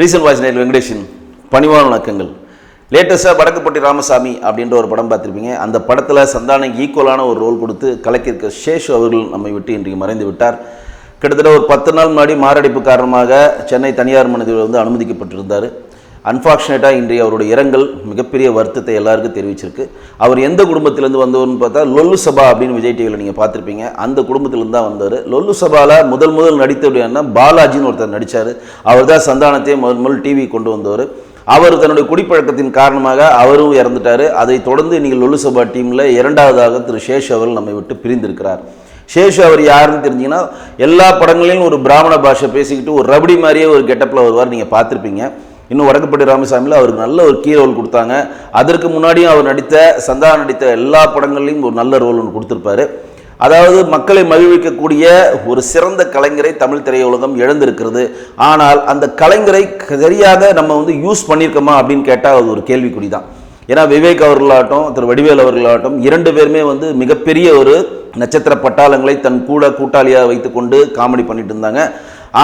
Reason voice நேரில் வெங்கடேஷன் பணிவான வணக்கங்கள். லேட்டஸ்ட்டாக வடக்குப்பட்டி ராமசாமி அப்படின்ற ஒரு படம் பார்த்துருப்பீங்க. அந்த படத்தில் சந்தானைக்கு ஈக்குவலான ஒரு ரோல் கொடுத்து கலக்கியிருக்க சேஷு அவர்கள் நம்மை விட்டு இன்றைக்கு மறைந்து விட்டார். கிட்டத்தட்ட ஒரு பத்து நாள் முன்னாடி மாரடைப்பு காரணமாக சென்னை தனியார் மனிதர்கள் வந்து அனுமதிக்கப்பட்டிருந்தார். அன்ஃபார்ச்சுனேட்டாக இன்றைய அவருடைய இரங்கல் மிகப்பெரிய வருத்தத்தை எல்லாருக்கும் தெரிவிச்சிருக்கு. அவர் எந்த குடும்பத்திலேருந்து வந்தவர்னு பார்த்தா லொல்லு சபா அப்படின்னு விஜய் டிவியில் நீங்கள் பார்த்துருப்பீங்க. அந்த குடும்பத்திலேருந்து தான் வந்தார். லொல்லு சபாவில் முதல் முதல் நடித்தவர் பாலாஜின்னு ஒருத்தர் நடித்தார் அவர் தான் சந்தானத்தையே முதல் முதல் டிவி கொண்டு வந்தவர். அவர் தன்னுடைய குடிப்பழக்கத்தின் காரணமாக அவரும் இறந்துட்டார். அதை தொடர்ந்து நீங்கள் லொல்லு சபா டீமில் இரண்டாவதாக திரு சேஷ் அவர்கள் நம்மை விட்டு பிரிந்திருக்கிறார். சேஷு அவர் யாருன்னு தெரிஞ்சிங்கன்னா எல்லா படங்களிலும் ஒரு பிராமண பாஷை பேசிக்கிட்டு ஒரு ரபடி மாதிரியே ஒரு கெட்டப்பில் வருவார் நீங்கள் பார்த்துருப்பீங்க. இன்னும் வடக்குப்பட்டி ராமசாமியில் அவருக்கு நல்ல ஒரு கீ ரோல் கொடுத்தாங்க. அதற்கு முன்னாடியும் அவர் நடித்த சந்தா நடித்த எல்லா படங்கள்லையும் ஒரு நல்ல ரோல் ஒன்று கொடுத்துருப்பாரு. அதாவது மக்களை மகிழ்விக்கக்கூடிய ஒரு சிறந்த கலைஞரை தமிழ் திரையுலகம் இழந்திருக்கிறது. ஆனால் அந்த கலைஞரை சரியாக நம்ம வந்து யூஸ் பண்ணியிருக்கோமா அப்படின்னு கேட்டால் அது ஒரு கேள்விக்குறி தான் ஏன்னா விவேக் அவர்களாகட்டும் திரு வடிவேல் அவர்களாகட்டும் இரண்டு பேருமே வந்து மிகப்பெரிய ஒரு நட்சத்திர பட்டாளங்களை தன் கூட கூட்டாளியாக வைத்துக்கொண்டு காமெடி பண்ணிட்டு இருந்தாங்க.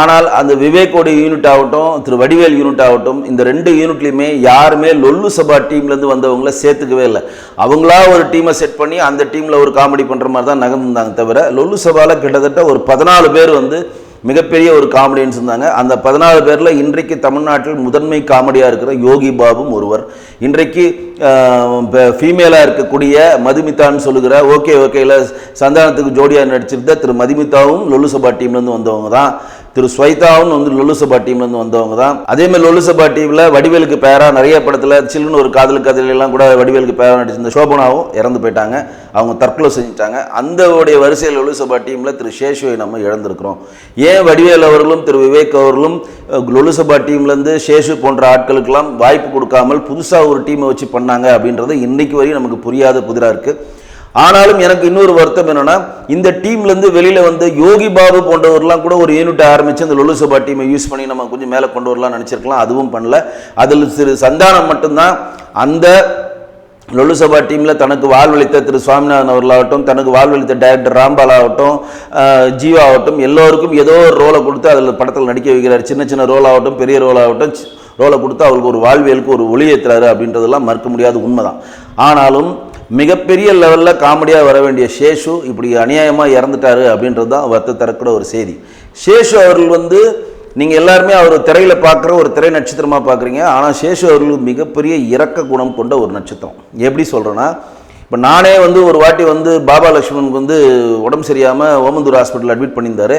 ஆனால் அந்த விவேக்கோட யூனிட் ஆகட்டும் திரு வடிவேல் யூனிட் ஆகட்டும் இந்த ரெண்டு யூனிட்லையுமே யாருமே லொல்லு சபா டீம்லேருந்து வந்தவங்கள சேர்த்துக்கவே இல்லை. அவங்களா ஒரு டீமை செட் பண்ணி அந்த டீமில் ஒரு காமெடி பண்ணுற மாதிரி தான் நகர்ந்துருந்தாங்க தவிர லொல்லு சபாவில் கிட்டத்தட்ட ஒரு பதினாலு பேர் வந்து மிகப்பெரிய ஒரு காமெடியன்ஸ் இருந்தாங்க. அந்த பதினாலு பேரில் இன்றைக்கு தமிழ்நாட்டில் முதன்மை காமெடியாக இருக்கிற யோகி பாபும் ஒருவர். இன்றைக்கு ஃபீமேலாக இருக்கக்கூடிய மதுமிதான்னு சொல்லுகிற ஓகே ஓகேல சந்தானத்துக்கு ஜோடியாக நடிச்சிருந்த திரு மதுமிதாவும் லொல்லு சபா டீம்லேருந்து வந்தவங்க தான். திரு ஸ்வைதாவும் வந்து லொலுசபா சபா டீம்லேருந்து வந்தவங்க தான். அதேமாதிரி மாதிரி சபா டீமில் வடிவேலுக்கு பேராக நிறைய படத்தில் சில்லுன்னு ஒரு காதல் கதையிலெல்லாம் கூட வடிவேலுக்கு பேராக நடிச்சிருந்த சோபனாவும் இறந்து போயிட்டாங்க. அவங்க தற்கொலை செஞ்சுட்டாங்க. அந்த உடைய வரிசையில் லொலுசபா டீமில் திரு சேஷுவை நம்ம இழந்திருக்கிறோம். ஏன் வடிவேல் அவர்களும் திரு விவேக் அவர்களும் லொலுசபா சபா டீம்லேருந்து சேஷு போன்ற ஆட்களுக்கெல்லாம் வாய்ப்பு கொடுக்காமல் புதுசாக ஒரு டீமை வச்சு பண்ணாங்க அப்படின்றது இன்னைக்கு வரையும் நமக்கு புரியாத புதிராக இருக்குது ஆனாலும் எனக்கு இன்னொரு வருத்தம் என்னன்னா இந்த டீம்லேருந்து வெளியில் வந்து யோகி பாபு போன்றவர்லாம் கூட ஒரு யூனிட் ஆரம்பித்து அந்த லொலுசபா டீமை யூஸ் பண்ணி நம்ம கொஞ்சம் மேலே கொண்டு வரலாம் நினச்சிருக்கலாம். அதுவும் பண்ணல. அதில் சிறு சந்தானம் மட்டும்தான். அந்த லொலுசபா டீமில் தனக்கு வாழ்வளித்த திரு சுவாமிநாதன் அவர்களாகட்டும் தனக்கு வாழ்வளித்த டைரக்டர் ராம்பால் ஆகட்டும் ஜீவா ஆகட்டும் எல்லோருக்கும் ஏதோ ஒரு ரோலை கொடுத்து அதில் படத்தில் நடிக்க வைக்கிறார். சின்ன சின்ன ரோல் ஆகட்டும் பெரிய ரோல் ஆகட்டும் ரோலை கொடுத்து அவருக்கு ஒரு வாழ்வியலுக்கு ஒரு ஒளி ஏற்றுறாரு அப்படின்றதெல்லாம் மறுக்க முடியாத உண்மைதான். ஆனாலும் மிகப்பெரிய லெவலில் காமெடியாக வர வேண்டிய சேஷு இப்படி அநியாயமாக இறந்துட்டாரு அப்படின்றது தான் வருத்த தரக்கூட ஒரு செய்தி. சேஷு அவர்கள் வந்து நீங்கள் எல்லாருமே அவர் திரையில் பார்க்குற ஒரு திரை நட்சத்திரமாக பார்க்குறீங்க ஆனால் சேஷு அவர்கள் மிகப்பெரிய இரக்க குணம் கொண்ட ஒரு நட்சத்திரம். எப்படி சொல்கிறேன்னா இப்போ நானே வந்து ஒரு வாட்டி வந்து பாபா லக்ஷ்மணுக்கு வந்து உடம்பு சரியாமல் ஓமந்தூர் ஹாஸ்பிட்டல் அட்மிட் பண்ணியிருந்தாரு.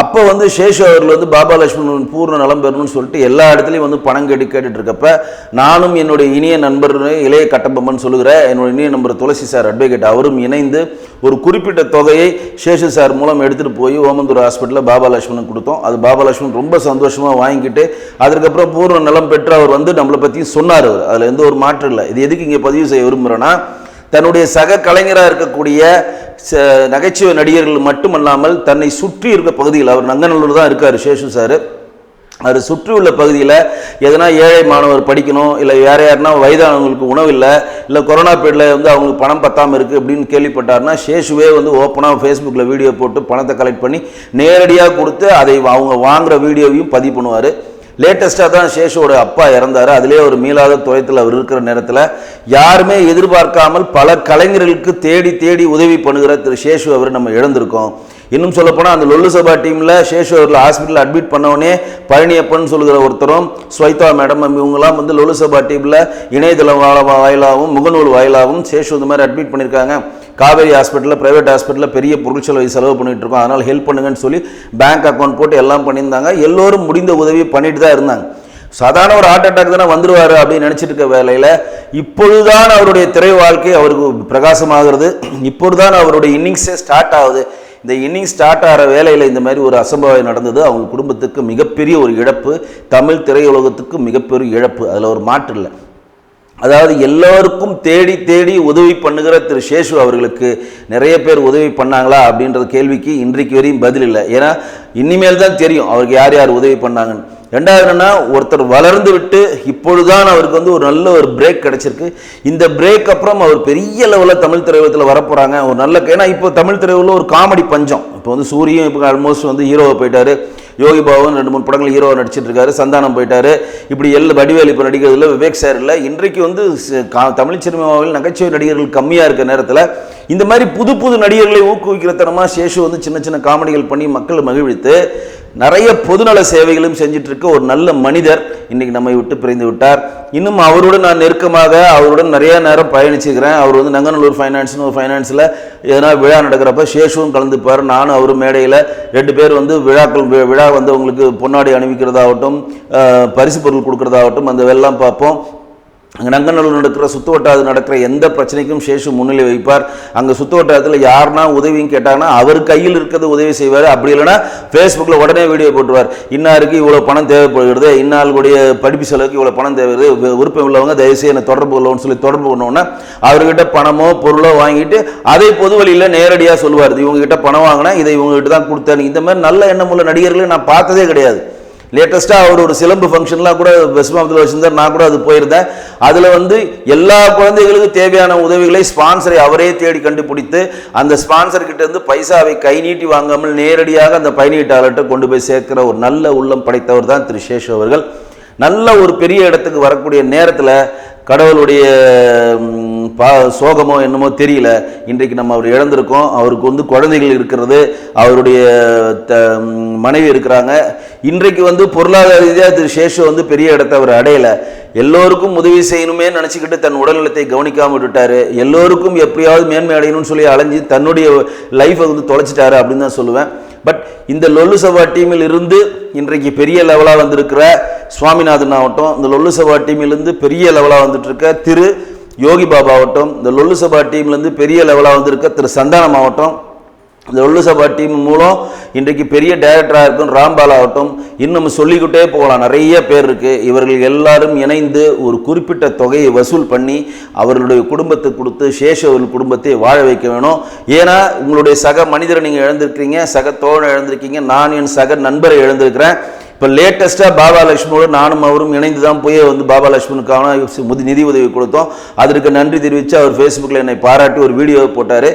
அப்போ வந்து சேஷு அவர்கள் வந்து பாபா லட்சுமணன் பூர்ண நலம் பெறணும்னு சொல்லிட்டு எல்லா இடத்துலையும் வந்து பணம் கேட்டு கேட்டுட்டு இருக்கப்ப நானும் என்னுடைய இனிய நண்பர் இளைய கட்டபொம்மன் சொல்லுகிற என்னோட இனிய நண்பர் துளசி சார் அட்வொகேட் அவரும் இணைந்து ஒரு குறிப்பிட்ட தொகையை சேஷு சார் மூலம் எடுத்துகிட்டு போய் ஓமந்தூர் ஹாஸ்பிட்டலில் பாபா லட்சுமணன் கொடுத்தோம். அது பாபா லட்சுமணன் ரொம்ப சந்தோஷமாக வாங்கிக்கிட்டு அதுக்கப்புறம் பூர்ண நலம் பெற்று அவர் வந்து நம்மளை பற்றி சொன்னார் அவர். அதில் எந்த ஒரு மாற்றம் இல்லை. இது எதுக்கு இங்கே பதிவு செய்ய விரும்புகிறேன்னா தன்னுடைய சக கலைஞராக இருக்கக்கூடிய ச- நகைச்சுவை நடிகர்கள் மட்டுமல்லாமல் தன்னை சுற்றி இருக்க பகுதியில் அவர் நங்கநல்லூர் தான் இருக்கார் சேஷு சார். அவர் சுற்றி உள்ள பகுதியில் எதனா ஏழை மாணவர் படிக்கணும் இல்லை வேறு யாருன்னா வயதானவங்களுக்கு உணவு இல்லை இல்லை கொரோனா பீரியடில் வந்து அவங்களுக்கு பணம் பத்தாமல் இருக்குது அப்படின்னு கேள்விப்பட்டாருன்னா சேஷுவே வந்து ஓப்பனாக ஃபேஸ்புக்கில் வீடியோ போட்டு பணத்தை கலெக்ட் பண்ணி நேரடியாக கொடுத்து அதை அவங்க வாங்குற வீடியோவையும் பதிவு பண்ணுவார். லேட்டஸ்ட்டாக தான் சேஷுவோட அப்பா இறந்தார். அதிலே ஒரு மீளாத துயத்தில் அவர் இருக்கிற நேரத்தில் யாருமே எதிர்பார்க்காமல் பல கலைஞர்களுக்கு தேடி தேடி உதவி பண்ணுகிற திரு சேஷு அவர் நம்ம இழந்திருக்கோம். இன்னும் சொல்லப்போனால் அந்த லொல்லு சபா டீமில் சேஷு அவர்கள் ஹாஸ்பிட்டலில் அட்மிட் பண்ணவொடனே பழனியப்பன் சொல்லுகிற ஒருத்தரும் ஸ்வைதா மேடம் இவங்களாம் வந்து லொல்லு சபா டீமில் இணையதளம் வாயிலாகவும் முகநூல் வாயிலாகவும் சேஷு இந்த மாதிரி அட்மிட் பண்ணியிருக்காங்க காவேரி ஹாஸ்பிட்டலில் ப்ரைவேட் ஹாஸ்பிட்டலில் பெரிய பொருள் செலவு பண்ணிட்டு இருக்கோம். அதனால் ஹெல்ப் பண்ணுங்கன்னு சொல்லி பேங்க் அக்கௌண்ட் போட்டு எல்லாம் பண்ணியிருந்தாங்க. எல்லோரும் முடிந்த உதவி பண்ணிட்டு தான் இருந்தாங்க. சாதாரண ஒரு ஹார்ட் அட்டாக் தானே வந்துடுவார் அப்படின்னு நினச்சிட்டு இருக்க வேலையில் இப்பொழுதுதான் அவருடைய திரை வாழ்க்கை அவருக்கு பிரகாசமாகிறது. இப்பொழுதுதான் அவருடைய இன்னிங்ஸே ஸ்டார்ட் ஆகுது. இந்த இன்னிங்ஸ் ஸ்டார்ட் ஆகிற வேலையில் இந்த மாதிரி ஒரு அசம்பாவிதம் நடந்தது. அவங்க குடும்பத்துக்கு மிகப்பெரிய ஒரு இழப்பு. தமிழ் திரையுலகத்துக்கு மிகப்பெரிய இழப்பு. அதில் ஒரு மாற்று இல்லை. அதாவது எல்லோருக்கும் தேடி தேடி உதவி பண்ணுகிற திரு சேஷு அவர்களுக்கு நிறைய பேர் உதவி பண்ணாங்களா அப்படின்ற கேள்விக்கு இன்றைக்கு வரையும் பதில் இல்லை. ஏன்னா இனிமேல் தான் தெரியும் அவருக்கு யார் யார் உதவி பண்ணாங்கன்னு. ரெண்டாவது என்னென்னா ஒருத்தர் வளர்ந்து விட்டு இப்பொழுதுதான் அவருக்கு வந்து ஒரு நல்ல ஒரு பிரேக் கிடச்சிருக்கு. இந்த பிரேக் அப்புறம் அவர் பெரிய லெவலில் தமிழ் திரையுலகத்தில் வரப்போகிறாங்க ஒரு நல்ல ஏன்னா இப்போ தமிழ் திரையுலகில் ஒரு காமெடி பஞ்சம். இப்போ வந்து சூரியன் இப்போ ஆல்மோஸ்ட் வந்து ஹீரோவை போயிட்டார். யோகி பாபுன்னு ரெண்டு மூணு படங்கள் ஹீரோ நடிச்சிட்டு இருக்காரு சந்தானம் போயிட்டாரு. இப்படி எல்லா வடிவேல் இப்போ நடிக்கிறதுல விவேக் சார் இல்லை. இன்றைக்கு வந்து கா- தமிழ் சினிமாவில் நகைச்சுவை நடிகர்கள் கம்மியாக இருக்க நேரத்தில் இந்த மாதிரி புது புது நடிகர்களை ஊக்குவிக்கிற தனமாக சேஷு வந்து சின்ன சின்ன காமெடிகள் பண்ணி மக்களை மகிழ்வித்து நிறைய பொதுநல சேவைகளும் செஞ்சுட்டு இருக்க ஒரு நல்ல மனிதர் இன்னைக்கு நம்மை விட்டு பிரிந்து விட்டார். இன்னும் அவருடன் நான் நெருக்கமாக அவருடன் நிறைய நேரம் பயணிச்சுக்கிறேன். அவர் வந்து நங்கநல்லூர் ஃபைனான்ஸ்னு ஒரு ஃபைனான்ஸில் எதனா விழா நடக்கிறப்ப சேஷுவும் கலந்துப்பார் நானும் அவரும் மேடையில் ரெண்டு பேர் வந்து விழாக்கள் வி- விழா வந்தவங்களுக்கு பொன்னாடி அணிவிக்கிறதாகட்டும் பரிசு பொருள் கொடுக்குறதாகட்டும் அந்த வெள்ளம் பார்ப்போம். அங்கே நங்கநல்லூர் நடக்கிற சுத்து வட்டாரத்தில் நடக்கிற எந்த பிரச்சனைக்கும் சேஷு முன்னிலை வைப்பார் அங்கே சுத்து வட்டாரத்தில் யாருனா உதவியும் கேட்டாங்கன்னா அவர் கையில் இருக்கிறது உதவி செய்வார். அப்படி இல்லைன்னா ஃபேஸ்புக்கில் உடனே வீடியோ போட்டுவார் இன்னாருக்கு இவ்வளோ பணம் தேவைப்படுகிறது. இன்னாளுடைய படிப்பு செலவுக்கு இவ்வளோ பணம் தேவைப்படுது விருப்பம் உள்ளவங்க தயவுசெய்து என்னை தொடர்பு கொள்ளணும்னு சொல்லி தொடர்பு பண்ணோன்னா அவர்கிட்ட பணமோ பொருளோ வாங்கிட்டு அதை பொது வழியில் நேரடியாக சொல்லுவார். இவங்ககிட்ட பணம் வாங்கினா இதை இவங்ககிட்ட தான் கொடுத்தேன். இந்த மாதிரி நல்ல எண்ணமுள்ள நடிகர்களை நான் பார்த்ததே கிடையாது. லேட்டஸ்ட்டாக அவர் ஒரு சிலம்பு ஃபங்க்ஷன்லாம் கூட வெஸ்ட் மாவட்டத்தில் வச்சிருந்தார். நான் கூட அது போயிருந்தேன். அதில் வந்து எல்லா குழந்தைகளுக்கும் தேவையான உதவிகளை ஸ்பான்சரை அவரே தேடி கண்டுபிடித்து அந்த ஸ்பான்சர் இருந்து பைசாவை கை நீட்டி வாங்காமல் நேரடியாக அந்த பயணியிட்டாளர்கிட்ட கொண்டு போய் சேர்க்கிற ஒரு நல்ல உள்ளம் படைத்தவர் தான் திரு சேஷு அவர்கள். நல்ல ஒரு பெரிய இடத்துக்கு வரக்கூடிய நேரத்தில் கடவுளுடைய பா சோகமோ என்னமோ தெரியல. இன்றைக்கு நம்ம அவர் இழந்திருக்கோம். அவருக்கு வந்து குழந்தைகள் இருக்கிறது. அவருடைய த மனைவி இருக்கிறாங்க. இன்றைக்கு வந்து பொருளாதார ரீதியாக திரு சேஷு வந்து பெரிய இடத்த அவர் அடையலை. எல்லோருக்கும் உதவி செய்யணுமே நினச்சிக்கிட்டு தன் உடல்நலத்தை கவனிக்காமல் விட்டுட்டாரு. எல்லோருக்கும் எப்படியாவது மேன்மை அடையணும்னு சொல்லி அலைஞ்சு தன்னுடைய லைஃப்பை வந்து தொலைச்சிட்டாரு அப்படின்னு தான் சொல்லுவேன். பட் இந்த லொல்லு சபா டீமில் இருந்து இன்றைக்கு பெரிய லெவலாக வந்திருக்கிற சுவாமிநாதன் ஆகட்டும் இந்த லொல்லு சபா டீமிலிருந்து பெரிய லெவலாக வந்துட்டு இருக்க திரு யோகி பாபா ஆகட்டும் இந்த லொல்லு சபா டீம்லேருந்து பெரிய லெவலாக வந்திருக்க திரு சந்தானம் ஆகட்டும் இந்த லொல்லு சபா டீம் மூலம் இன்றைக்கு பெரிய டைரக்டராக இருக்கும் ராம்பால் ஆகட்டும் இன்னும் சொல்லிக்கிட்டே போகலாம். நிறைய பேர் இருக்குது இவர்கள் எல்லாரும் இணைந்து ஒரு குறிப்பிட்ட தொகையை வசூல் பண்ணி அவர்களுடைய குடும்பத்தை கொடுத்து சேஷ அவர்கள் குடும்பத்தை வாழ வைக்க வேணும். ஏன்னா உங்களுடைய சக மனிதரை நீங்கள் இழந்திருக்கிறீங்க சக தோழனை இழந்திருக்கீங்க நான் என் சக நண்பரை இழந்திருக்கிறேன். இப்போ லேட்டஸ்ட்டாக பாபா லட்சுமணோட நானும் அவரும் இணைந்து தான் போய் வந்து பாபா லக்ஷ்மனுக்கான முதி நிதி உதவி கொடுத்தோம். அதற்கு நன்றி தெரிவித்து அவர் ஃபேஸ்புக்கில் என்னை பாராட்டி ஒரு வீடியோ போட்டார்.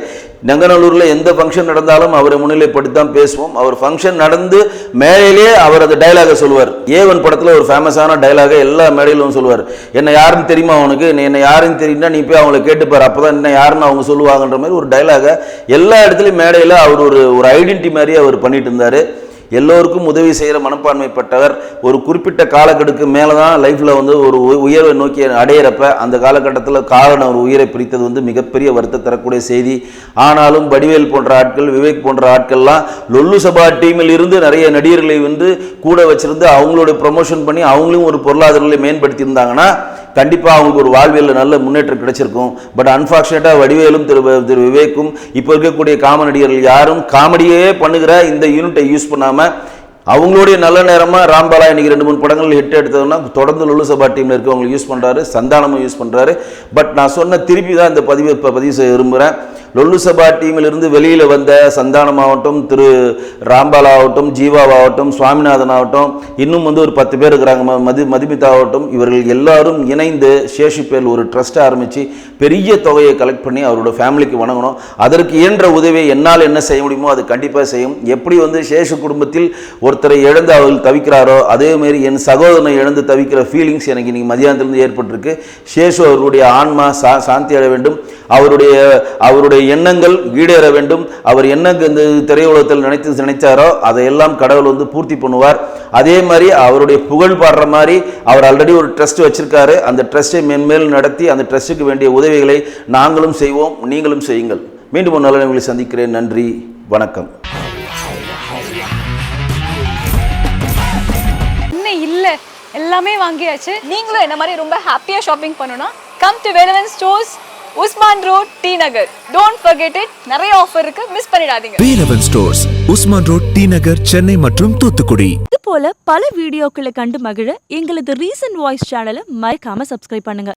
நெங்கநல்லூரில் எந்த ஃபங்க்ஷன் நடந்தாலும் அவரை முன்னிலைப்படுத்தி தான் பேசுவோம். அவர் ஃபங்க்ஷன் நடந்து மேடையிலே அவர் அந்த டைலாகை சொல்லுவார். ஏவன் படத்தில் ஒரு ஃபேமஸான டைலாகை எல்லா மேடையிலும் சொல்லுவார். என்னை யாருன்னு தெரியுமா அவனுக்கு என்னை யாருன்னு தெரியும்னா நீ போய் அவங்கள கேட்டுப்பார். அப்போ தான் என்ன யாருன்னு அவங்க சொல்லுவாங்கன்ற மாதிரி ஒரு டைலாகை எல்லா இடத்துலையும் மேடையில் அவர் ஒரு ஒரு ஐடென்டி மாதிரி அவர் பண்ணிட்டு இருந்தார். எல்லோருக்கும் உதவி செய்கிற மனப்பான்மைப்பட்டவர். ஒரு குறிப்பிட்ட காலக்கெடுக்கு மேலே தான் லைஃப்பில் வந்து ஒரு உ- உயர்வை நோக்கி அடையிறப்ப அந்த காலகட்டத்தில் காரணம் ஒரு உயிரை பிரித்தது வந்து மிகப்பெரிய வருத்தம் தரக்கூடிய செய்தி. ஆனாலும் வடிவேல் போன்ற ஆட்கள் விவேக் போன்ற ஆட்கள்லாம் லொல்லு சபா டீமில் இருந்து நிறைய நடிகர்களை வந்து கூட வச்சிருந்து அவங்களோட ப்ரொமோஷன் பண்ணி அவங்களும் ஒரு பொருளாதாரங்களை மேம்படுத்தியிருந்தாங்கன்னா கண்டிப்பாக அவங்களுக்கு ஒரு வாழ்வியலில் நல்ல முன்னேற்றம் கிடைச்சிருக்கும். பட் அன்ஃபார்ச்சுனேட்டாக வடிவேலும் திரு திரு விவேக்கும் இப்போ இருக்கக்கூடிய காம நடிகர்கள் யாரும் காமெடியே பண்ணுகிற இந்த யூனிட்டை யூஸ் பண்ணாமல் அவங்களுடைய நல்ல நேரமாக ராம்பாலா இன்னைக்கு ரெண்டு மூணு படங்கள் ஹிட் எடுத்ததுன்னா தொடர்ந்து லுலு சபா டீமில் இருக்கவங்க யூஸ் பண்ணுறாரு சந்தானமும் யூஸ் பண்ணுறாரு பட் நான் சொன்ன திருப்பி தான் இந்த பதிவு இப்போ பதிவு செய்ய விரும்புகிறேன் லொல்லு சபா டீமிலிருந்து வெளியில் வந்த சந்தானம் ஆகட்டும் திரு ராம்பாலா ஆகட்டும் ஜீவாவாகட்டும் சுவாமிநாதன் ஆகட்டும் இன்னும் வந்து ஒரு பத்து பேர் இருக்கிறாங்க. மது மதுமிதா ஆகட்டும் இவர்கள் எல்லாரும் இணைந்து சேஷிப்பேல் பேர் ஒரு ட்ரஸ்ட்டை ஆரம்பித்து பெரிய தொகையை கலெக்ட் பண்ணி அவரோட ஃபேமிலிக்கு வணங்கணும். அதற்கு இயன்ற உதவியை என்னால் என்ன செய்ய முடியுமோ அது கண்டிப்பாக செய்யும். எப்படி வந்து சேஷு குடும்பத்தில் ஒரு ஒருத்தரை எழுந்து அவர்கள் தவிக்கிறாரோ அதே மாதிரி என் சகோதரனை இழந்து தவிக்கிற ஃபீலிங்ஸ் எனக்கு இன்னைக்கு மதியானத்திலிருந்து ஏற்பட்டிருக்கு. சேஷு அவருடைய ஆன்மா சா சாந்தி அடைய வேண்டும். அவருடைய அவருடைய எண்ணங்கள் ஈடேற வேண்டும். அவர் என்ன இந்த திரையுலகத்தில் நினைத்து நினைத்தாரோ அதையெல்லாம் கடவுள் வந்து பூர்த்தி பண்ணுவார். அதே மாதிரி அவருடைய புகழ் பாடுற மாதிரி அவர் ஆல்ரெடி ஒரு ட்ரஸ்ட் வச்சிருக்காரு. அந்த ட்ரஸ்ட்டை மென்மேல் நடத்தி அந்த ட்ரஸ்ட்டுக்கு வேண்டிய உதவிகளை நாங்களும் செய்வோம் நீங்களும் செய்யுங்கள். மீண்டும் ஒரு நல்ல நிகழ்ச்சியில் சந்திக்கிறேன். நன்றி வணக்கம். எல்லாமே வாங்கியாச்சு. நீங்களும் என்ன மாதிரி ரொம்ப ஹாப்பியா ஷாப்பிங் பண்ணணும்னா come to Velavan stores Usman road T Nagar don't forget it. நிறைய ஆஃபர் இருக்கு. மிஸ் பண்ணிடாதீங்க. Velavan stores Usman road T Nagar Chennai மற்றும் தூத்துக்குடி. இது போல பல வீடியோக்களை கண்டு மகிழ எங்களது ரீசன்ட் வாய்ஸ் சேனலை மறக்காம சப்ஸ்கிரைப் பண்ணுங்க.